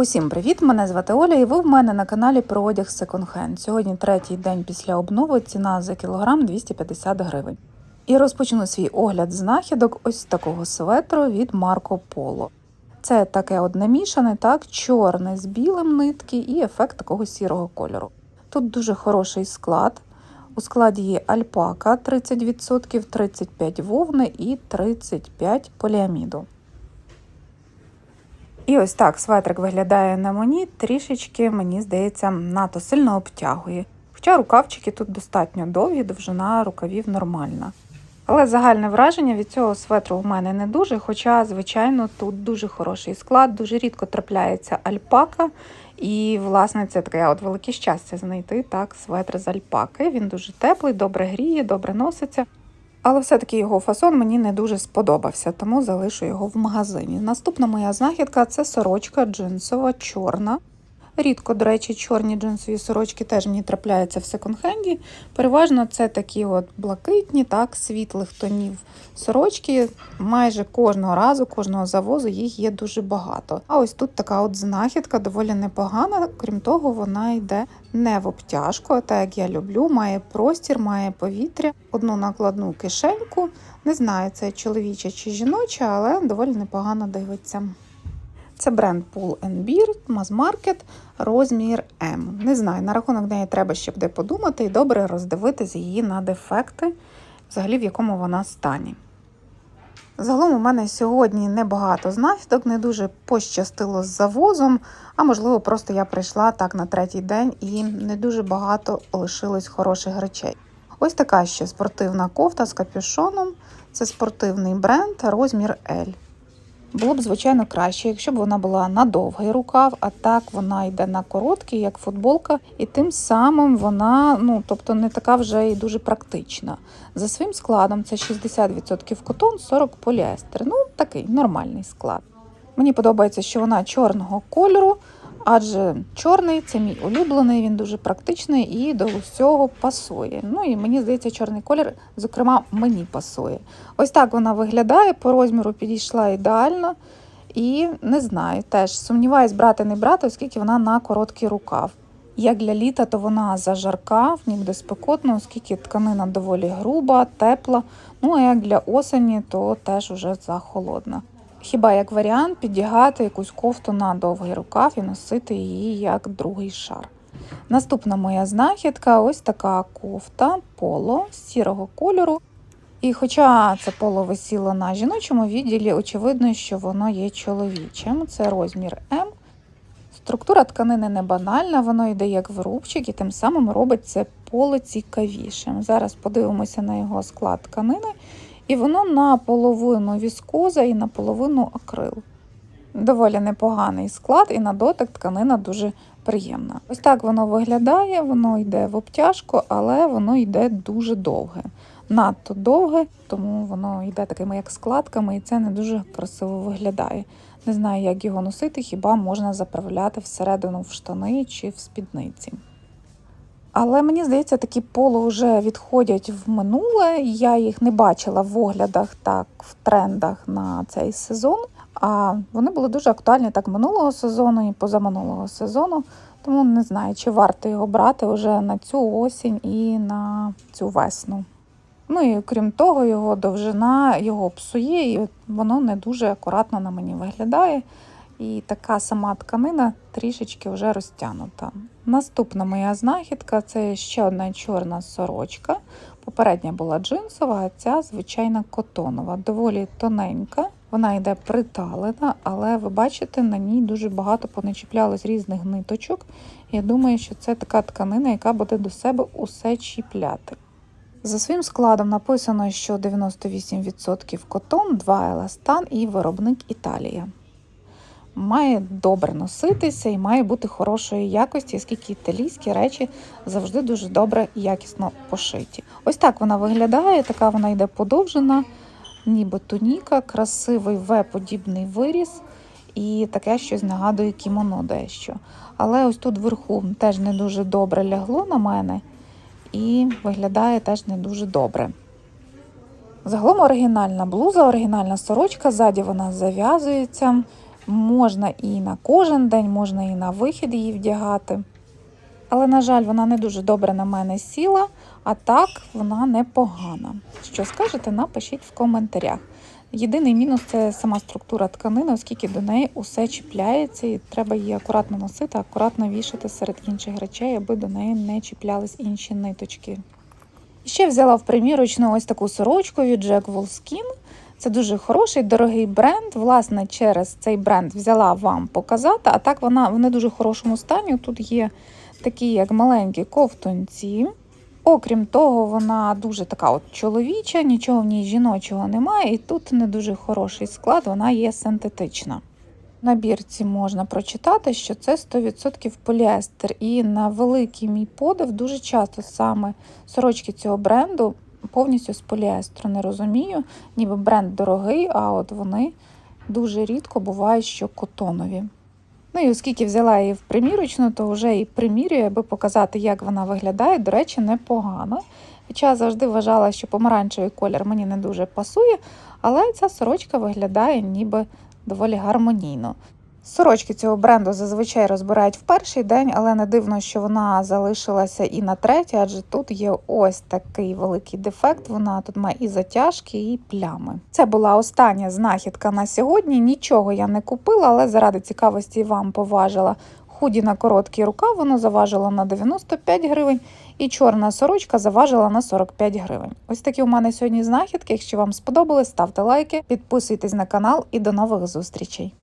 Усім привіт! Мене звати Оля, і ви в мене на каналі про одяг Hand. Сьогодні третій день після обнови, ціна за кілограм 250 гривень. І розпочну свій огляд знахідок ось такого светру від Марко Поло. Це таке одне мішане, так, чорне з білим нитки і ефект такого сірого кольору. Тут дуже хороший склад. У складі є альпака 30%, 35 вовни і 35 поліаміду. І ось так светрик виглядає на мені, трішечки, мені здається, надто сильно обтягує. Хоча рукавчики тут достатньо довгі, довжина рукавів нормальна. Але загальне враження від цього светру у мене не дуже, хоча, звичайно, тут дуже хороший склад, дуже рідко трапляється альпака. І, власне, це таке от велике щастя знайти так светр з альпаки. Він дуже теплий, добре гріє, добре носиться. Але все-таки його фасон мені не дуже сподобався, тому залишу його в магазині. Наступна моя знахідка це сорочка джинсова, чорна. Рідко, до речі, чорні джинсові сорочки теж мені трапляються в секонд-хенді. Переважно це такі от блакитні, так, світлих тонів сорочки. Майже кожного разу, кожного завозу їх є дуже багато. А ось тут така от знахідка доволі непогана. Крім того, вона йде не в обтяжку, а так як я люблю, має простір, має повітря, одну накладну кишеньку. Не знаю, це чоловіча чи жіноча, але доволі непогано дивиться. Це бренд Pull Bear, Mass Market, розмір М. Не знаю, на рахунок неї треба ще буде подумати і добре роздивитися її на дефекти, взагалі в якому вона стані. Загалом у мене сьогодні небагато знахідок, не дуже пощастило з завозом, а можливо, просто я прийшла так на третій день і не дуже багато лишилось хороших речей. Ось така ще спортивна кофта з капюшоном. Це спортивний бренд, розмір L. Було б, звичайно, краще, якщо б вона була на довгий рукав, а так вона йде на короткий, як футболка, і тим самим вона, ну тобто, не така вже і дуже практична. За своїм складом це 60% котон, 40% поліестер. Ну, такий нормальний склад. Мені подобається, що вона чорного кольору, адже чорний це мій улюблений, він дуже практичний і до всього пасує. Ну і мені здається, чорний колір, зокрема, мені пасує. Ось так вона виглядає, по розміру підійшла ідеально. І не знаю, теж сумніваюсь, брати не брати, оскільки вона на короткий рукав. Як для літа, то вона зажарка, в ній спекотно, оскільки тканина доволі груба, тепла. Ну а як для осені, то теж уже захолодна. Хіба як варіант піддягати якусь кофту на довгий рукав і носити її як другий шар. Наступна моя знахідка ось така кофта поло сірого кольору. І хоча це поло висіло на жіночому відділі, очевидно, що воно є чоловічим. Це розмір М. Структура тканини не банальна, воно йде як в рубчик і тим самим робить це поло цікавішим. Зараз подивимося на його склад тканини. І воно наполовину віскоза і наполовину акрил. Доволі непоганий склад, і на дотик тканина дуже приємна. Ось так воно виглядає, воно йде в обтяжку, але воно йде дуже довге. Надто довге, тому воно йде такими як складками, і це не дуже красиво виглядає. Не знаю, як його носити, хіба можна заправляти всередину в штани чи в спідниці. Але мені здається, такі поло вже відходять в минуле. Я їх не бачила в оглядах, так, в трендах на цей сезон. А вони були дуже актуальні так минулого сезону і позаминулого сезону. Тому не знаю, чи варто його брати вже на цю осінь і на цю весну. Ну і крім того, його довжина його псує, і воно не дуже акуратно на мені виглядає. І така сама тканина трішечки вже розтягнута. Наступна моя знахідка це ще одна чорна сорочка. Попередня була джинсова, а ця звичайна котонова, доволі тоненька. Вона йде приталена, але ви бачите, на ній дуже багато поначіплялось різних ниточок. Я думаю, що це така тканина, яка буде до себе усе чіпляти. За своїм складом написано, що 98% котон, 2 еластан і виробник Італія має добре носитися і має бути хорошої якості, оскільки італійські речі завжди дуже добре і якісно пошиті. Ось так вона виглядає, така вона йде подовжена, ніби туніка, красивий В-подібний виріс. І таке щось нагадує кімоно дещо. Але ось тут вверху теж не дуже добре лягло на мене і виглядає теж не дуже добре. Загалом оригінальна блуза, оригінальна сорочка, ззаді вона зав'язується. Можна і на кожен день, можна і на вихід її вдягати. Але, на жаль, вона не дуже добре на мене сіла, а так вона непогана. Що скажете, напишіть в коментарях. Єдиний мінус це сама структура тканини, оскільки до неї усе чіпляється, і треба її акуратно носити, акуратно вішати серед інших речей, аби до неї не чіплялись інші ниточки. Ще взяла в примірочну ось таку сорочку від Jack Wolfskin. Це дуже хороший, дорогий бренд. Власне, через цей бренд взяла вам показати. А так вона в не дуже хорошому стані. Тут є такі, як маленькі ковтунці. Окрім того, вона дуже така от чоловіча, нічого в ній жіночого немає, і тут не дуже хороший склад, вона є синтетична. На бірці можна прочитати, що це 100% поліестер. І на великий мій подив дуже часто саме сорочки цього бренду повністю з поліестру. Не розумію, ніби бренд дорогий, а от вони дуже рідко бувають, що котонові. Ну і оскільки взяла її в примірочну, то вже і примірюю, аби показати, як вона виглядає. До речі, непогано. Хоча завжди вважала, що помаранчевий колір мені не дуже пасує, але ця сорочка виглядає ніби доволі гармонійно. Сорочки цього бренду зазвичай розбирають в перший день, але не дивно, що вона залишилася і на третій, адже тут є ось такий великий дефект. Вона тут має і затяжки, і плями. Це була остання знахідка на сьогодні. Нічого я не купила, але заради цікавості вам поважила. Худі на короткий рукав воно заважило на 95 гривень, і чорна сорочка заважила на 45 гривень. Ось такі у мене сьогодні знахідки. Якщо вам сподобалось, ставте лайки, підписуйтесь на канал і до нових зустрічей.